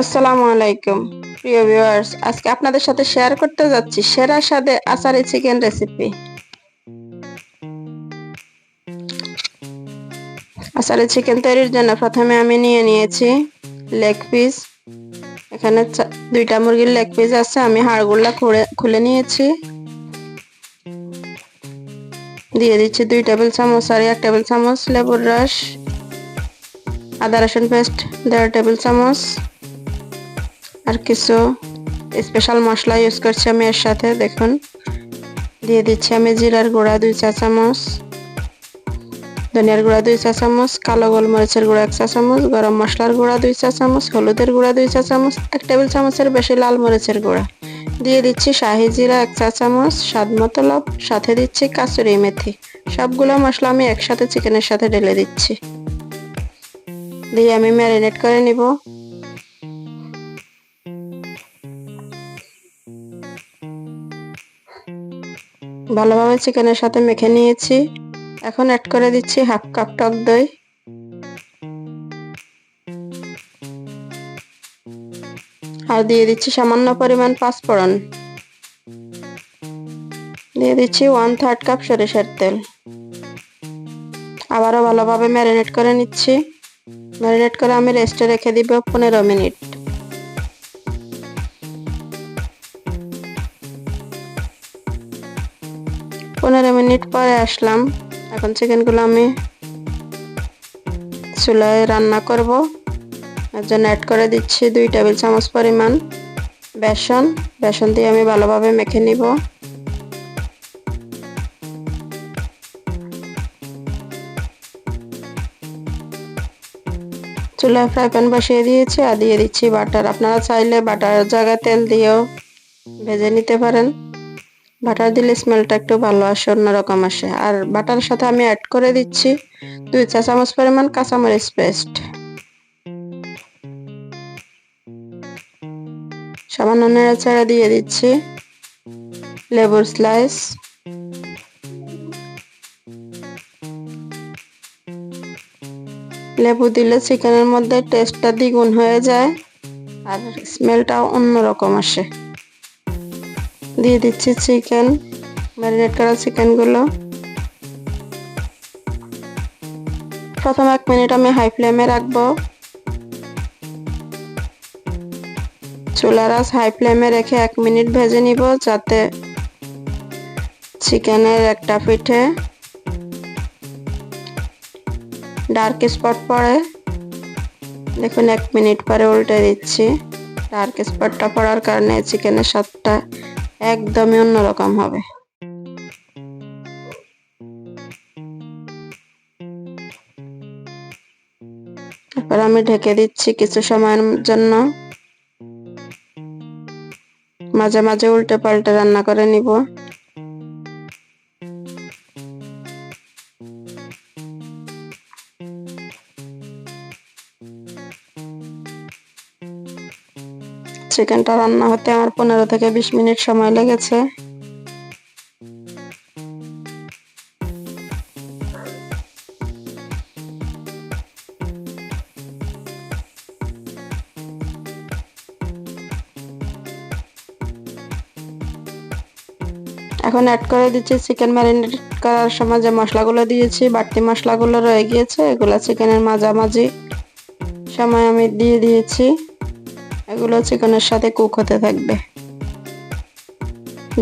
আসসালামু আলাইকুম। প্রিয় ভিউয়ার্স, আজকে আপনাদের সাথে শেয়ার করতে যাচ্ছি সেরা স্বাদে achari chicken recipe. Achari chicken তৈরির জন্য প্রথমে আমি নিয়ে নিয়েছি লেগ পিস। এখানে দুইটা মুরগির লেগ পিস আছে, আমি হাড়গুলা খুলে খুলে নিয়েছি। দিয়ে দিচ্ছি দুই টেবিল চামচ আর এক টেবিল চামচ লেবুর রস। আদা রসুন পেস্ট দেড় টেবিল চামচ। আর কিছু স্পেশাল মশলা ইউজ করছি আমি এর সাথে, দেখুন। দিয়ে দিচ্ছি আমি জিরার গুঁড়া, দুই চা চামচ। ধনিয়ার গুঁড়া, দুই চা চামচ। কালো গোলমরিচের গুঁড়া, এক চা চামচ। গরম মশলার গুঁড়া, দুই চা চামচ। হলুদের গুঁড়া, দুই চা চামচ। এক টেবিল চামচের বেশি লাল মরিচের গুঁড়া। দিয়ে দিচ্ছি শাহি জিরা, এক চা চামচ। স্বাদ মতো লব। সাথে দিচ্ছি কাসুরি মেথি। সবগুলো মশলা আমি একসাথে চিকেনের সাথে ঢেলে দিচ্ছি। দিয়ে আমি ম্যারিনেট করে নিব। ভালোভাবে চিকেনের সাথে মেখে নিয়েছি। এখন অ্যাড করে দিচ্ছি হাফ কাপ টক দই। আর দিয়ে দিচ্ছি সামান্য পরিমাণ পাঁচফোড়ন। দিয়ে দিচ্ছি ওয়ান থার্ড কাপ সরিষার তেল। আবারও ভালোভাবে ম্যারিনেট করে নিচ্ছি। ম্যারিনেট করে আমি রেস্টে রেখে দিব পনেরো মিনিট। পনেরো মিনিট পরে আসলাম। এখন চিকেনগুলো আমি চুলায় রান্না করব। এর জন্য অ্যাড করে দিচ্ছি দুই টেবিল চামচ পরিমাণ বেসন। বেসন দিয়ে আমি ভালোভাবে মেখে নিব। চুলায় ফ্রাই প্যান বসিয়ে দিয়েছি আর দিয়ে দিচ্ছি বাটার। আপনারা চাইলে বাটার জায়গায় তেল দিয়েও ভেজে নিতে পারেন। বাটার দিলে স্মেলটা একটু ভালো আসে, অন্যরকম আসে। আর বাটার সাথে আমি অ্যাড করে দিচ্ছি দুই চা চামচ পরিমাণ কাঁচামরিচ পেস্ট সামান্য নেড়াচাড়া দিয়ে দিচ্ছি লেবুর স্লাইস লেবু দিলে চিকেনের মধ্যে টেস্টটা দ্বিগুণ হয়ে যায়, আর স্মেলটাও অন্যরকম আসে। দিয়ে দিচ্ছি চিকেন, ম্যারিনেট করা চিকেনগুলো। প্রথম এক মিনিট আমি হাই ফ্লেমে রাখব। চুলার আঁচ হাই ফ্লেমে রেখে এক মিনিট ভেজে নিব যাতে চিকেনের একটা পিঠে ডার্ক স্পট পড়ে। দেখুন, এক মিনিট পরে উল্টে দিচ্ছি। ডার্ক স্পটটা পড়ার কারণে চিকেনের স্বাদটা একদমই অন্যরকম হবে। তারপর আমি ঢেকে দিচ্ছি কিছু সময়ের জন্য। মাঝে মাঝে উল্টে পাল্টে রান্না করে নিব। চিকেনটা রান্না হতে আমার পনেরো থেকে বিশ মিনিট সময় লেগেছে। এখন অ্যাড করে দিচ্ছি চিকেন ম্যারিনেট করার সময় যে মশলাগুলো দিয়েছি, বাড়তি মশলাগুলো রয়ে গিয়েছে, এগুলো চিকেনের মাঝামাঝি সময় আমি দিয়ে দিয়েছি। এগুলো চিকেনের সাথে কুক হতে থাকবে।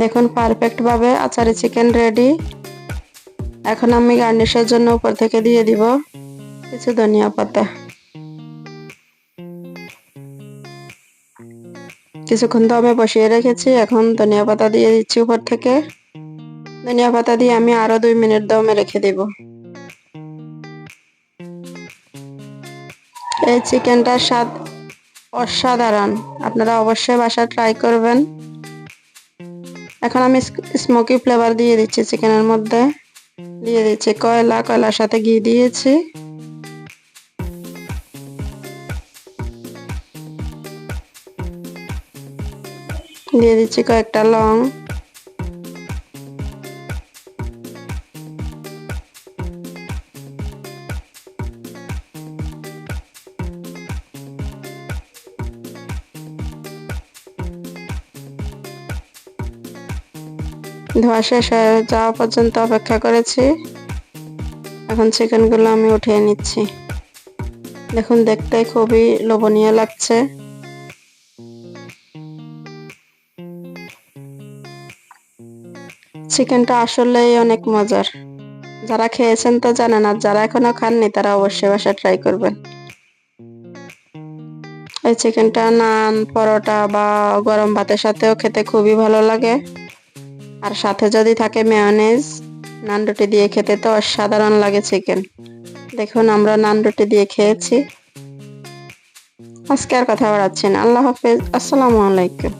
দেখুন পারফেক্ট ভাবে আচারি চিকেন রেডি এখন আমি গার্নিশের জন্য উপর থেকে দিয়ে দিব কিছু ধনিয়া পাতা। কিছুক্ষণ দমে বসিয়ে রেখেছি, এখন ধনিয়া পাতা দিয়ে দিচ্ছি উপর থেকে। ধনিয়া পাতা দিয়ে আমি আরও দুই মিনিট দমে রেখে দিব। এই চিকেনটার স্বাদ অসাধারণ। আপনারা অবশ্যই বাসা ট্রাই করবেন। এখন আমি স্মোকি ফ্লেভার দিয়ে দিচ্ছি চিকেনের মধ্যে। দিয়ে দিচ্ছি কয়লা, কয়লার সাথে ঘি দিয়েছি। দিয়ে দিচ্ছি কয়েকটা লং। ধোয়া শেষ যাওয়া পর্যন্ত অপেক্ষা করেছি। এখন চিকেনগুলো আমি উঠিয়ে নিচ্ছি। দেখুন, দেখতে খুবই লোভনীয় লাগছে। চিকেনটা আসলেই অনেক মজার। যারা খেয়েছেন তো জানেন, আর যারা এখনও খাননি, তারা অবশ্যই বাসা ট্রাই করবেন। এই চিকেনটা নান, পরোটা বা গরম ভাতের সাথেও খেতে খুবই ভালো লাগে। আর সাথে যদি থাকে মেয়নেজ নান রুটি দিয়ে খেতে তো অসাধারণ লাগে চিকেন দেখুন, আমরা নান রুটি দিয়ে খেয়েছি। আজকে আর কথা বাড়াচ্ছি না। আল্লাহ হাফেজ। আসসালামু আলাইকুম।